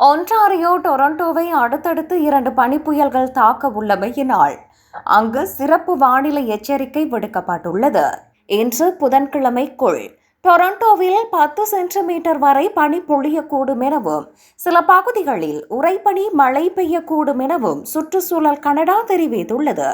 Ontario டொரண்டோவை அடுத்தடுத்து இரண்டு பனிப்புயல்கள் தாக்க உள்ளமையினால் அங்கு சிறப்பு வானிலை எச்சரிக்கை விடுக்கப்பட்டுள்ளது. இன்று புதன்கிழமைக்குள் டொரண்டோவில் பத்து சென்டிமீட்டர் வரை பனி பொழியக்கூடும் எனவும் சில பகுதிகளில் உறைபனி மழை பெய்யக்கூடும் எனவும் சுற்றுச்சூழல் கனடா தெரிவித்துள்ளது.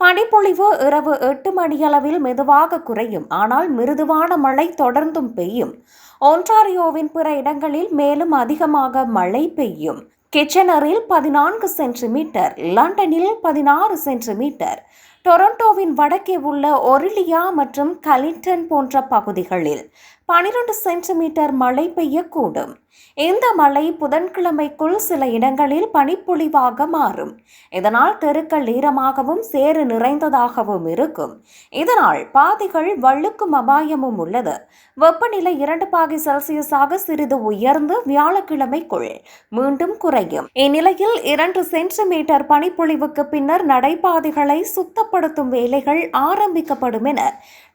பனிப்பொழிவு இரவு எட்டு மணியளவில் மெதுவாக குறையும். ஆனால் மிருதுவான மழை தொடர்ந்தும் பெய்யும். ஒன்டாரியோவின் பிற இடங்களில் மேலும் அதிகமாக மழை பெய்யும். கிச்சனரில் பதினான்கு சென்டிமீட்டர் லண்டனில் பதினாறு சென்டிமீட்டர் டொரண்டோவின் வடக்கே உள்ள ஒரிலியா மற்றும் கலின்டன் போன்ற பகுதிகளில் பனிரெண்டு சென்டிமீட்டர் மழை பெய்யக்கூடும். இந்த மழை புதன்கிழமைக்குள் சில இடங்களில் பனிப்பொழிவாக மாறும். இதனால் தெருக்கள் ஈரமாகவும் சேறு நிறைந்ததாகவும் இருக்கும். இதனால் பாதைகள் வழுக்கும் அபாயமும் உள்ளது. வெப்பநிலை இரண்டு பாகை செல்சியஸாக சிறிது உயர்ந்து வியாழக்கிழமைக்குள் மீண்டும் குறையும். இந்நிலையில் இரண்டு சென்டிமீட்டர் பனிப்பொழிவுக்கு பின்னர் நடைபாதைகளை சுத்தப்படுத்தும் வேலைகள் ஆரம்பிக்கப்படும் என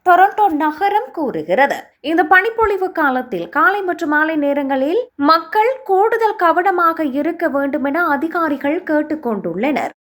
டொரண்டோ நகரம் கூறுகிறது. இந்த பனிப்பொழிவு காலத்தில் காலை மற்றும் மாலை நேரங்களில் மக்கள் கூடுதல் கவனமாக இருக்க வேண்டும் என அதிகாரிகள் கேட்டுக்கொண்டுள்ளனர்.